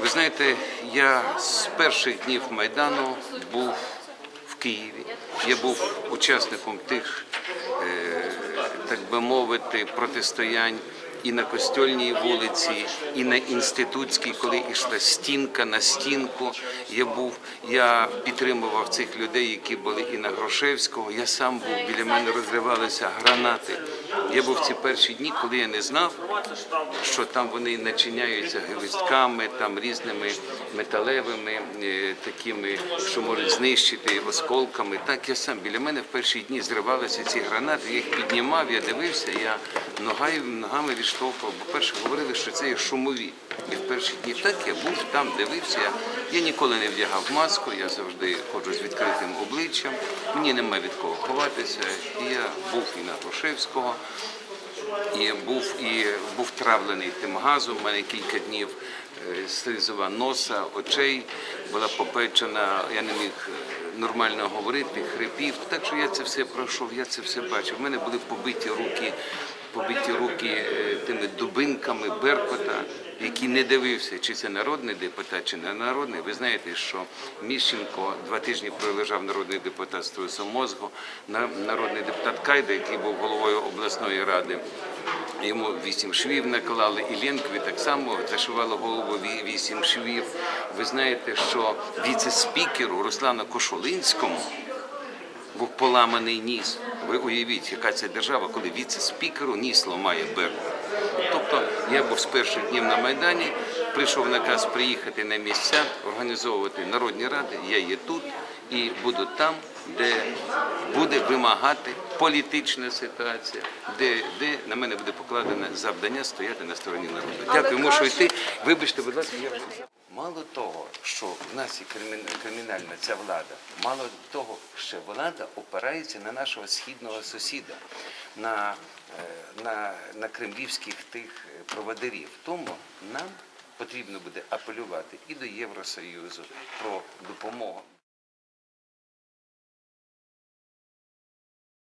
Ви знаєте, я з перших днів Майдану був в Києві. Я був учасником тих, е, так би мовити, протистоянь і на Костьольній вулиці, і на інститутській, коли йшла стінка на стінку. Я був, я підтримував цих людей, які були і на Грошевського. Я сам був біля мене розривалися гранати. Я був ці перші дні, коли я не знав, що там вони начиняються гвоздками, там різними металевими, е, такими, що можуть знищити осколками. Так я сам біля мене в перші дні зривалися ці гранати. Я їх піднімав, я дивився, я ногами, ногами відштовхував. Бо перше говорили, що це є шумові. І в перші дні так я був там, дивився. Я ніколи не вдягав маску, я завжди ходжу з відкритим обличчям. Мені немає від кого ховатися. І я був і на Грушевського. І був і був травлений тим газом. У мене кілька днів е, носа, очей була попечена. Я не міг е, нормально говорити, хрипів. Так що я це все пройшов, я це все бачив. У мене були побиті руки, побиті руки е, дубинками Беркота, який не дивився, чи це народний депутат, чи не народний. Ви знаєте, що Міщенко два тижні пролежав народний депутат з трусом мозку, народний депутат Кайда, який був головою обласної ради. Йому вісім швів наклали, і Ленкові так само зашивало голову вісім швів. Ви знаєте, що віце-спікеру Руслану Кошулинському був поламаний ніс. Ви уявіть, яка це держава, коли віце-спікеру ніс ламає Беркут. Тобто я був з перших днів на Майдані, прийшов наказ приїхати на місця, організовувати народні ради. Я є тут і буду там, де буде вимагати політична ситуація, де, де на мене буде покладено завдання стояти на стороні народу. Дякую, мушу йти. Вибачте, будь ласка, я. Мало того, що в нас є кримін- кримінальна ця влада, мало того, що влада опирається на нашого східного сусіда, на, е, на, на кремлівських тих е, проводирів. Тому нам потрібно буде апелювати і до Євросоюзу про допомогу.